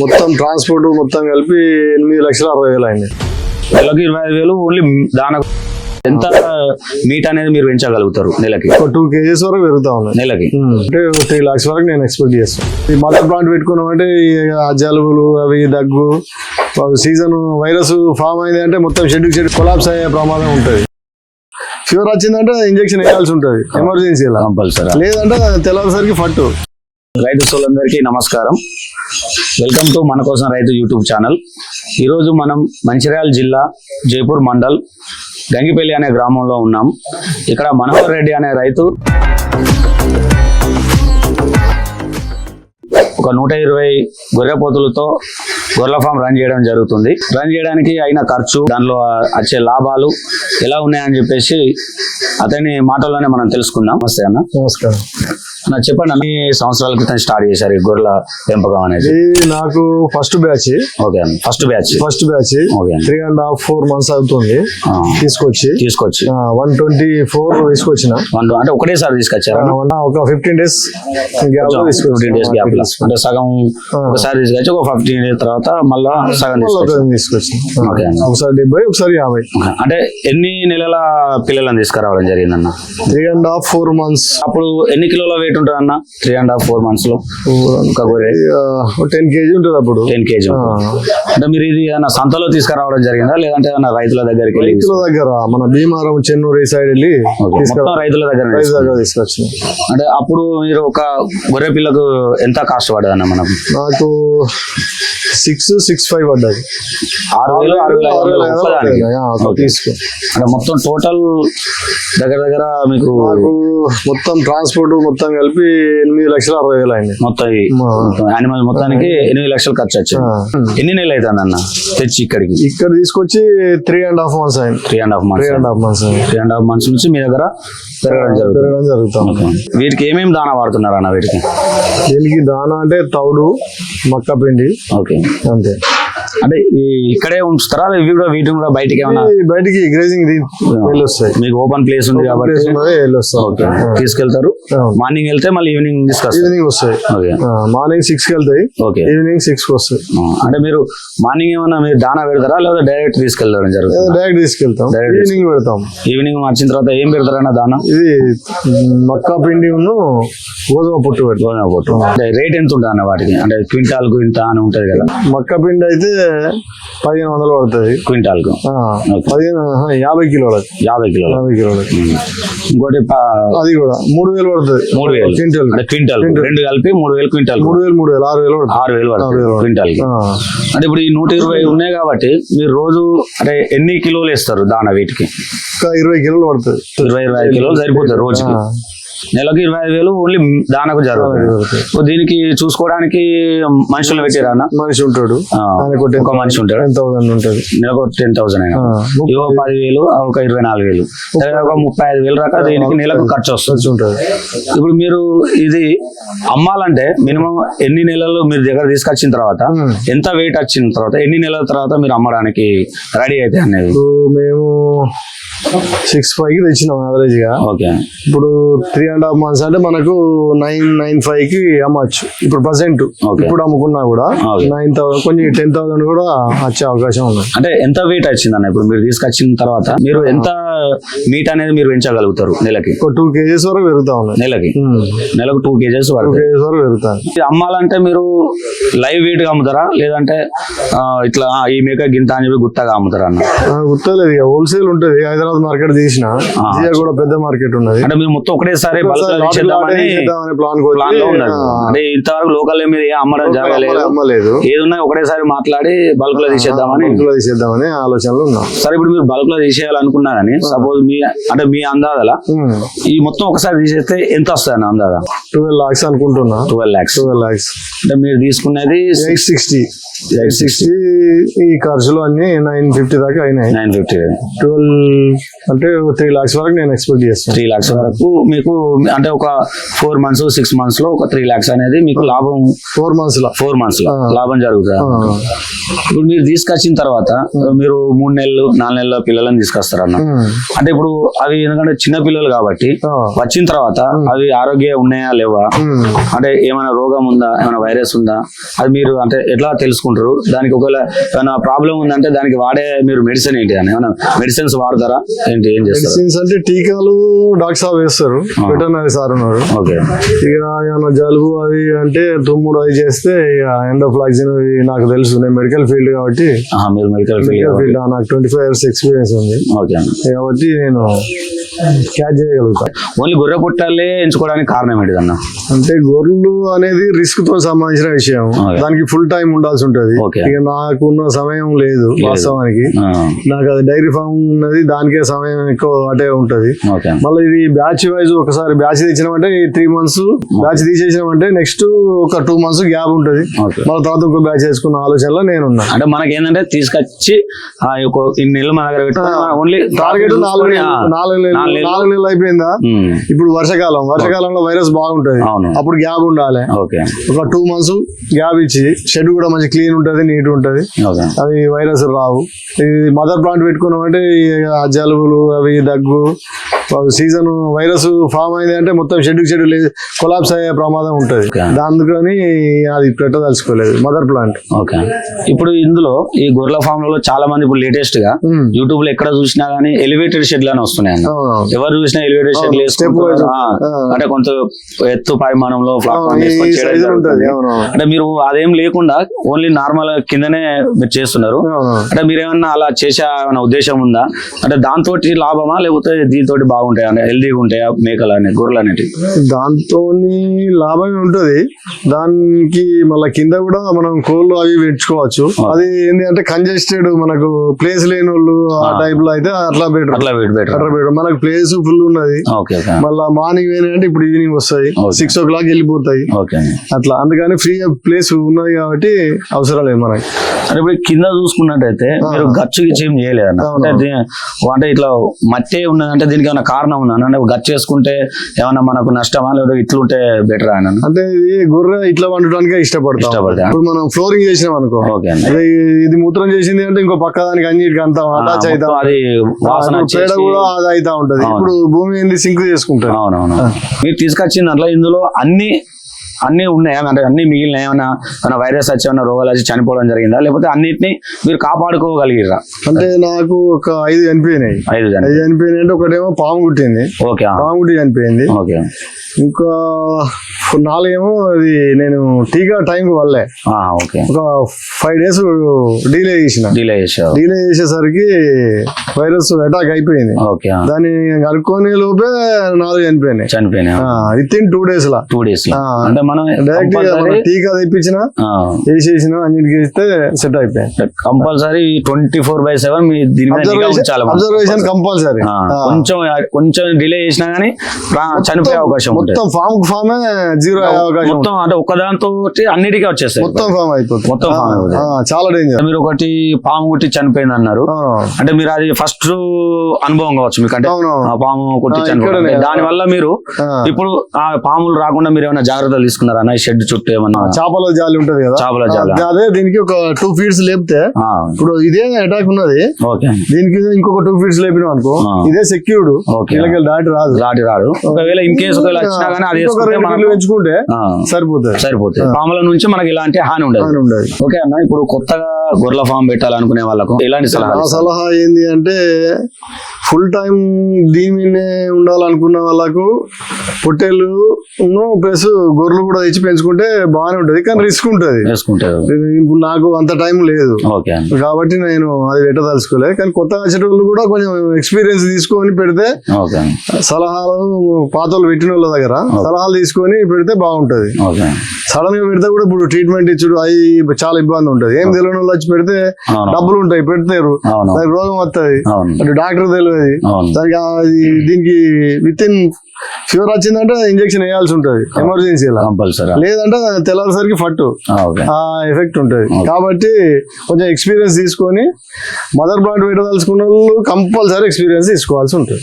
మొత్తం ట్రాన్స్పోర్ట్ మొత్తం కలిపి ఎనిమిది లక్షల అరవై వేలు అయింది. నెలకి ఇరవై ఐదు వేలు ఓన్లీ దాన ఎంత మీట్ అనేది మీరు పెంచగలుగుతారు నెలకి? ఒక టూ కేజీస్ వరకు పెరుగుతా ఉన్నాయి. నెలకి? అంటే త్రీ లాక్స్ వరకు నేను ఎక్స్పెక్ట్ చేస్తాను ఈ మదర్ ప్లాంట్ పెట్టుకున్నాం అంటే జలుబులు అవి దగ్గు సీజన్ వైరస్ ఫామ్ అయింది అంటే మొత్తం షెడ్ షెడ్ కొలాప్స్ అయ్యే ప్రమాదం ఉంటుంది. ఫీవర్ వచ్చిందంటే ఇంజెక్షన్ వేయాల్సి ఉంటుంది. ఎమర్జెన్సీలా కంపల్సరీ లేదంటే తెల్లవారిసరికి ఫట్టు. రైతు సోలందరికీ నమస్కారం. వెల్కమ్ టు మన కోసం రైతు యూట్యూబ్ ఛానల్. ఈరోజు మనం మంచిర్యాల జిల్లా జైపూర్ మండల్ గంగిపల్లి అనే గ్రామంలో ఉన్నాం. ఇక్కడ మనోహర్ రెడ్డి అనే రైతు ఒక నూట ఇరవై గొర్రెపోతులతో గొర్రెల ఫామ్ రన్ చేయడం జరుగుతుంది. రన్ చేయడానికి అయిన ఖర్చు దానిలో వచ్చే లాభాలు ఎలా ఉన్నాయని చెప్పేసి అతని మాటల్లోనే మనం తెలుసుకుందాం. నమస్తే అన్న. నమస్కారం. చెప్పండి అన్ని. సంవత్సరాల క్రితం స్టార్ట్ చేశారు ఈ గొర్రెల పెంపకం అనేది. నాకు ఫస్ట్ బ్యాచ్. ఓకే అండి first batch. First batch. Three and half four months అవుతుంది. తీసుకొచ్చి. తీసుకొచ్చి. వన్ ట్వంటీ ఫోర్ తీసుకొచ్చిన. అంటే ఒకటేసారి తీసుకొచ్చారా? ఒక fifteen days fifteen days gap అంటే సగం. ఒకసారి తీసుకొచ్చి ఒక ఫిఫ్టీన్ డేస్ తర్వాత మళ్ళా సగం తీసుకొచ్చి తీసుకొచ్చిన. ఓకే అండి. ఒకసారి డెబ్బై ఒకసారి యాభై. అంటే ఎన్ని నెలల పిల్లలను తీసుకురావడం జరిగిందన్న? Three and half four months అప్పుడు ఎన్ని కిలోల వెయిట్ ఉంటుంది అన్న త్రీ అండ్ హాఫ్ ఫోర్ మంత్స్లో. టెన్ కేజీ ఉంటుంది అప్పుడు. టెన్ కేజీ అంటే మీరు ఇది ఏదైనా సంతలో తీసుకురావడం జరిగిందా? లేదంటే ఏదైనా రైతుల దగ్గరికి వెళ్ళి రైతుల దగ్గర మన భీమారం చెన్నూరు ఈ సైడ్ వెళ్ళి మొత్తం రైతుల దగ్గర రైతు దగ్గర తీసుకొచ్చిన. అంటే అప్పుడు మీరు ఒక గొర్రె పిల్లకు ఎంత కాస్ట్ పడదు అన్న మనకు? నాకు సిక్స్ సిక్స్ ఫైవ్ పడ్డది. ఆరు వేలు ఆరు వేల ఐదు వందలు ఒక్కదానికి. ఆ, ఒక ఓకే. తీసుకో. అంటే మొత్తం టోటల్ దగ్గర దగ్గర మీకు నాకు మొత్తం ట్రాన్స్పోర్ట్ మొత్తం కలిపి ఎనిమిది లక్షల అరవై వేలు అయింది. మొత్తం మా- యానిమల్ మొత్తానికి ఎనిమిది లక్షలు ఖర్చు వచ్చింది. ఆ. ఎన్ని నెలలు అవుతుంది అన్న తెచ్చి ఇక్కడికి? ఇక్కడ తీసుకొచ్చి త్రీ అండ్ హాఫ్ మంత్స్ అయింది. Three and half three months and half months అయింది. త్రీ అండ్ హాఫ్ మంత్స్ నుంచి మీ దగ్గర పెరగడం జరుగుతుంది. పెరగడం జరుగుతుంది. ఓకే. వీటికి ఏమేమి దానా వాడుతున్నారు అన్న వీటికి? దీనికి దానా అంటే తౌడు మక్క పిండి ఓకే. అంతే అంటే ఇక్కడే ఉంచుతారా? ఇవి కూడా వీటిని కూడా బయటికి ఏమైనా ఈ బయటికి గ్రేజింగ్ మీకు ఓపెన్ ప్లేస్ ఉంది కాబట్టి తీసుకెళ్తారు. మార్నింగ్ వెళ్తే మళ్ళీ ఈవినింగ్ తీసుకొస్తారు ఈవినింగ్ వస్తాయి. ఓకే మార్నింగ్ సిక్స్కి వెళ్తాయి. ఓకే ఈవినింగ్ సిక్స్కి వస్తాయి. అంటే మీరు మార్నింగ్ ఏమన్నా మీరు దానా పెడతారా? లేదా డైరెక్ట్ తీసుకెళ్ళడం జరుగుతుంది? డైరెక్ట్ తీసుకెళ్తాం. ఈవినింగ్ పెడతాం. ఈవినింగ్ వచ్చిన తర్వాత ఏం పెడతారన్న దానా? ఇది మక్కా పిండి ఉన్ను గోధుమ పొట్టు పెడతాం. గోధుమ పొట్టు. అంటే రేట్ ఎంత ఉంటుంది అన్న వాటికి? అంటే క్వింటాల్కు ఇంత అని ఉంటది కదా. మక్క పిండి అయితే పదిహేను వందలు పడుతుంది. క్వింటాల్ పదిహేను యాభై కిలోలకి యాభై కిలోలు. యాభై కిలోలకి ఇంకోటి అది కూడా మూడు వేలు పడుతుంది. మూడు వేలు. Quintal quintal. రెండు కలిపి మూడు వేలు క్వింటాల్ మూడు వేలు మూడు వేలు ఆరు వేలు ఆరు వేలు క్వింటాల్ అంటే ఇప్పుడు ఈ నూట ఇరవై ఉన్నాయి కాబట్టి మీరు రోజు అంటే ఎన్ని కిలోలు వేస్తారు దానా వీటికి? ఇరవై కిలోలు పడుతుంది. ఇరవై ఇరవై కిలోలు సరిపోతుంది రోజుకి. ఆ, నెలకు ఇరవై ఐదు వేలు ఓన్లీ దానకు జరుగుతుంది. దీనికి చూసుకోవడానికి మనుషులు పెట్టారా? మనిషి ఉంటాడు. ఒక మనిషి ఉంటాడు. టెన్ థౌసండ్ ఉంటుంది. నెలకు టెన్ థౌసండ్ అయినా. ఇవో పదివేలు ఆ ఒక ఇరవై నాలుగు వేలు. ఒక ముప్పై ఐదు వేలు దాకా దీనికి నెలకు ఖర్చు వస్తుంది. ఉంటుంది. ఇప్పుడు మీరు ఇది అమ్మాలంటే మినిమం ఎన్ని నెలలు మీరు దగ్గర తీసుకొచ్చిన తర్వాత. ఎంత వెయిట్ వచ్చిన తర్వాత ఎన్ని నెలల తర్వాత మీరు అమ్మడానికి రెడీ అయితే అనేది? మేము సిక్స్ ఫైవ్ తెచ్చినాం యావరేజ్గా. ఓకే. ఇప్పుడు త్రీ అండ్ హాఫ్ మంత్స్ అంటే మనకు నైన్ నైన్ ఫైవ్కి అమ్మచ్చు. ఇప్పుడు ప్రజెంట్. ఇప్పుడు అమ్ముకున్నా కూడా. నైన్ థౌసండ్ కొంచెం టెన్ థౌసండ్ కూడా వచ్చే అవకాశం ఉంది. అంటే ఎంత వెయిట్ వచ్చింది అన్న ఇప్పుడు మీరు తీసుకొచ్చిన తర్వాత? మీరు ఎంత మీట్ అనేది మీరు పెంచగలుగుతారు నెలకి? ఒక టూ కేజెస్ వరకు పెరుగుతా ఉన్నాయి. నెలకి? నెలకు టూ కేజెస్ పడుతుంది కేజెస్ వరకు పెరుగుతాయి ఇది అమ్మాలంటే మీరు లైవ్ వెయిట్గా అమ్ముతారా? లేదంటే ఇట్లా ఈ మేక గింత అని చెప్పి గుత్తగా అమ్ముతారా అన్న గుర్తలేదు ఇక. హోల్సేల్ ఉంటుంది. హైదరాబాద్ మార్కెట్ తీసిన. కూడా పెద్ద మార్కెట్ ఉన్నది. అంటే మీరు మొత్తం ఒకటేసారి బల్క్ ప్లాన్లో అంటే ఇంతవరకు లోకల్ మీద ఏ అమ్మడం జరగలేదు అమ్మలేదు. ఏదున్నా ఒకటేసారి మాట్లాడి బల్క్లో తీసేద్దామని. తీసేద్దామని ఆలోచనలు ఉన్నాం. సరే ఇప్పుడు మీరు బల్క్లో తీసేయాలనుకున్నా కానీ సపోజ్ మీ అంటే మీ అందాదల ఈ మొత్తం ఒకసారి తీసేస్తే ఎంత వస్తుంది అందాద ట్వెల్వ్ లాక్స్ అనుకుంటున్నా. ట్వెల్వ్ లాక్స్ ట్వెల్వ్ లాక్స్ అంటే మీరు తీసుకునేది ఎయిట్ సిక్స్టీ ఎయిట్ సిక్స్టీ ఈ ఖర్చులు అన్ని నైన్ ఫిఫ్టీ దాకా అయినాయి. నైన్ ఫిఫ్టీ ట్వెల్వ్ అంటే త్రీ లాక్స్ వరకు నేను ఎక్స్పెక్ట్ చేస్తాను. త్రీ లాక్స్ వరకు మీకు అంటే ఒక ఫోర్ మంత్స్ సిక్స్ మంత్స్లో ఒక త్రీ లాక్స్ అనేది మీకు లాభం ఫోర్ మంత్స్లో. ఫోర్ మంత్స్లో. లాభం జరుగుతుంది. ఇప్పుడు మీరు తీసుకొచ్చిన తర్వాత మీరు మూడు నెలలు నాలుగు నెలల పిల్లలని తీసుకొస్తారు అన్న ఉమ్. అంటే ఇప్పుడు అవి ఎందుకంటే చిన్న పిల్లలు కాబట్టి. వచ్చిన తర్వాత అవి ఆరోగ్య ఉన్నాయా లేవా. అంటే ఏమైనా రోగం ఉందా ఏమైనా వైరస్ ఉందా? అది మీరు అంటే ఎట్లా తెలుసుకుంటారు? దానికి ఒకవేళ ఏమైనా ప్రాబ్లం ఉందంటే దానికి వాడే మీరు మెడిసిన్ ఏంటి అని? ఏమైనా మెడిసిన్స్ వాడతారా? ఏంటి ఏం చేస్తారు? మెడిసిన్స్ అంటే టీకాలు డాక్టర్ సాబ్ వేస్తారు. వెటర్నరీ సార్ ఉన్నారు ఓకే. ఇక ఏమైనా జలుబు అవి అంటే తుమ్ముడు అవి చేస్తే ఇక ఎండోఫ్లాక్సిన్ నాకు తెలుసు. నేను మెడికల్ ఫీల్డ్ కాబట్టి మెడికల్ ఫీల్డ్ నాకు ట్వంటీ ఫైవ్ ఇయర్స్ ఎక్స్పీరియన్స్ ఉంది కాబట్టి నేను క్యాచ్ చేయగలుగుతా. ఓన్లీ గొర్రె పుట్టాలే ఎంచుకోవడానికి కారణం ఏంటిది అన్న అంటే గొర్రెలు అనేది రిస్క్తో సంబంధించిన విషయం. దానికి ఫుల్ టైం ఉండాల్సి ఉంటది. ఇక నాకున్న సమయం లేదు వాస్తవానికి. నాకు అది డైరీ ఫామ్ ఉన్నది దానికే సమయం ఎక్కువ అటే ఉంటది. మళ్ళీ ఇది బ్యాచ్ వైజ్ ఒకసారి బ్యాచ్ తెచ్చినామంటే త్రీ మంత్స్ బ్యాచ్ తీసేసినామంటే నెక్స్ట్ ఒక టూ మంత్స్ గ్యాప్ ఉంటది. మళ్ళీ తర్వాత ఒక బ్యాచ్ వేసుకున్న ఆలోచనలో నేనున్నా. అంటే మనకి ఏంటంటే తీసుకొచ్చి ఆ యొక్క ఇన్ని నెలలు మన దగ్గర ఓన్లీ టార్గెట్ నాలుగు నెలలు నాలుగు నెలలు నాలుగు నెలలు. అయిపోయిందా? ఇప్పుడు వర్షాకాలం వర్షాకాలంలో వైరస్ బాగుంటది. అప్పుడు గ్యాప్ ఉండాలి. ఓకే ఒక టూ మంత్స్ గ్యాప్ ఇచ్చి షెడ్ కూడా మంచి క్లీన్ ఉంటది నీట్ ఉంటది. అవి వైరస్ రావు. ఇది మదర్ ప్లాంట్ పెట్టుకున్నామంటే జలుబులు అవి దగ్గు సీజన్ వైరస్ ఫామ్ అయింది అంటే మొత్తం షెడ్ షెడ్ కొలాప్స్ అయ్యే ప్రమాదం ఉంటది. అందుకని అది పెట్టదలుచుకోలేదు మదర్ ప్లాంట్. ఓకే. ఇప్పుడు ఇందులో ఈ గొర్రెల ఫామ్లో చాలా మంది ఇప్పుడు లేటెస్ట్గా యూట్యూబ్లో ఎక్కడ చూసినా గానీ ఎలివేటెడ్ షెడ్లు అని వస్తున్నాయి ఎవరు చూసినా ఎలివేటెడ్ ఆ. అంటే కొంత ఎత్తు పరిమాణంలో అంటే మీరు అదేం లేకుండా ఓన్లీ నార్మల్ కిందనే మీరు చేస్తున్నారు. అంటే మీరేమన్నా అలా చేసే ఉద్దేశం ఉందా? అంటే దాంతో లాభమా లేకపోతే దీంతో బాగుంటాయా? హెల్దీగా ఉంటాయా? మేకలు? అనే గొర్రెలు అనేటివి. దాంతో లాభమే ఉంటది. దానికి మళ్ళీ కింద కూడా మనం కోళ్ళు అవి పెంచుకోవచ్చు. అది ఏంటి అంటే కంజెస్టెడ్ మనకు ప్లేస్ లేని వాళ్ళు ఆ. టైప్లో అయితే అట్లా బెటర్ అట్లా బెటర్ అట్లా బెటర్ మనకు ప్లేస్ ఫుల్ ఉన్నది. మళ్ళా మార్నింగ్ అంటే ఇప్పుడు ఈవినింగ్ వస్తాయి. సిక్స్ ఓ క్లాక్ వెళ్ళిపోతాయి. ఓకే అట్లా. అందుకని ఫ్రీ ప్లేస్ ఉన్నది కాబట్టి అవసరం లేదు మనకి. అంటే ఇప్పుడు కింద చూసుకున్నట్టయితే మీరు గచ్చు గిచ్చు ఏం చేయలేదు. అంటే ఇట్లా మట్టి ఉన్నదంటే దీనికి ఏమైనా కారణం ఉందా? అంటే గచ్చు వేసుకుంటే ఏమైనా మనకు నష్టమా లేదా ఇట్లుంటే బెటర్ అని అంటే ఇది గొర్రె ఇట్లా వండటానికే ఇష్టపడతాం. ఇష్టపడతా. ఇప్పుడు మనం ఫ్లోరింగ్ చేసినాం అనుకో. ఓకే అదే ఇది మూత్రం చేసింది అంటే ఇంకో పక్క దానికి అన్నిటికి అంతా అటాచ్ అవుతా. అది వాసన పేడ కూడా అది అవుతా ఉంటది. అవును. ఇప్పుడు భూమి ఏంది సింక్ చేసుకుంటది అవునవును. మీరు తీసుకొచ్చిన దాంట్లో ఇందులో అన్ని అన్ని ఉన్నాయా. అంటే అన్ని మిగిలిన ఏమైనా ఏమైనా వైరస్ వచ్చి ఏమైనా రోగాలు వచ్చి చనిపోవడం జరిగిందా? లేకపోతే అన్నిటిని మీరు కాపాడుకోగలిగిరా అంటే నాకు ఒక ఐదు చనిపోయినాయి. ఐదు ఐదు చనిపోయినాయి అంటే ఒకటేమో పాము కుట్టింది ఓకే. ఆ, పాము కుట్టి చనిపోయింది. ఓకే. ఇంకా నాలుగేమో అది నేను టీకా టైంకి వల్లే ఓకే. ఒక ఫైవ్ డేస్ డీలే చేసిన. డిలే చేసావు. డీలే చేసేసరికి వైరస్ అటాక్ అయిపోయింది. దాన్ని కనుక్కొని లోపే నాలుగు చనిపోయినాయి. చనిపోయినా విత్ ఇన్ టూ డేస్ లా. Two days. అంటే మనం డైరెక్ట్ టీకా తెప్పించిన వేసేసిన అన్నిటికీ ఇస్తే సెట్ అయిపోయింది compulsory twenty four by seven మీ దీని. అబ్జర్వేషన్ కంపల్సరీ కొంచెం కొంచెం డిలే చేసినా గానీ చనిపోయే అవకాశం మొత్తం ఫామ్ ఫామే జీరో అయ్యే అవకాశం మొత్తం అంటే ఒక్కదాంతో అన్నిటికీ వచ్చేస్తాయి. మొత్తం ఫామ్ అయిపోతుంది. మొత్తం. ఆ, చాలా డేంజర్ మీరు ఒకటి పాము కుట్టి చనిపోయింది అన్నారు అంటే మీరు అది ఫస్ట్ అనుభవం కావచ్చు మీకు అంటే పాము కుట్టి ఆ, చనిపోయింది ఇక్కడనే. దాని వల్ల మీరు ఇప్పుడు ఆ పాములు రాకుండా మీరు ఏమైనా జాగ్రత్తలు తీసుకున్నారా? అన్న షెడ్ చుట్టూ ఏమన్నా? చేపల జాలి ఉంటది కదా. చేపల జాలి. అదే దీనికి ఒక టూ ఫీట్స్ లేపితే ఇప్పుడు ఇదే అటాక్ ఉన్నది. ఓకే. దీనికి ఇంకొక టూ ఫీట్స్ లేపినాం అనుకో. ఇదే సెక్యూర్డ్ దాటి రాదు. రాటి రాడు ఒకవేళ ఇన్ కేసు ఒకవేళ వచ్చినా గానీ అది పెంచుకుంటే సరిపోతుంది. సరిపోతుంది. పాముల నుంచి మనకి ఇలాంటి హాని ఉండదు. ఓకే అన్న ఇప్పుడు కొత్తగా గొర్రెల ఫామ్ పెట్టాలనుకునే వాళ్ళకు ఎలాంటి సలహాలు ఇస్తారు? సలహా ఏంది అంటే ఫుల్ టైం దీని మీదనే ఉండాలనుకున్న వాళ్ళకు పొట్టేళ్ళు ప్లస్ గొర్రెలు కూడా తెచ్చి పెంచుకుంటే బాగానే ఉంటది. కానీ రిస్క్ ఉంటది. ఇప్పుడు నాకు అంత టైం లేదు. కాబట్టి నేను అది పెట్టదలుచుకోలేదు కానీ కొత్త వచ్చేటోళ్ళు కూడా కొంచెం ఎక్స్పీరియన్స్ తీసుకొని పెడితే సలహాలు పాత పెట్టిన వాళ్ళ దగ్గర సలహాలు తీసుకొని పెడితే బాగుంటది. సడన్గా పెడితే కూడా ఇప్పుడు ట్రీట్మెంట్ ఇచ్చుడు అవి చాలా ఇబ్బంది ఉంటది. ఏం తెలియని వాళ్ళు వచ్చి పెడితే డబ్బులు ఉంటాయి పెడతారు. రోగం వస్తుంది అటు డాక్టర్ తెలియదు. దానికి దీనికి విత్ ఇన్ ఫీవర్ వచ్చిందంటే ఇంజక్షన్ వేయాల్సి ఉంటది. ఎమర్జెన్సీలో కంపల్సరీ లేదంటే తెల్లారేసరికి ఫట్టు. ఎఫెక్ట్ ఉంటుంది. కాబట్టి కొంచెం ఎక్స్పీరియన్స్ తీసుకొని మదర్ ప్లాంట్ పెట్టదలుచుకున్న వాళ్ళు కంపల్సరీ ఎక్స్పీరియన్స్ తీసుకోవాల్సి ఉంటుంది.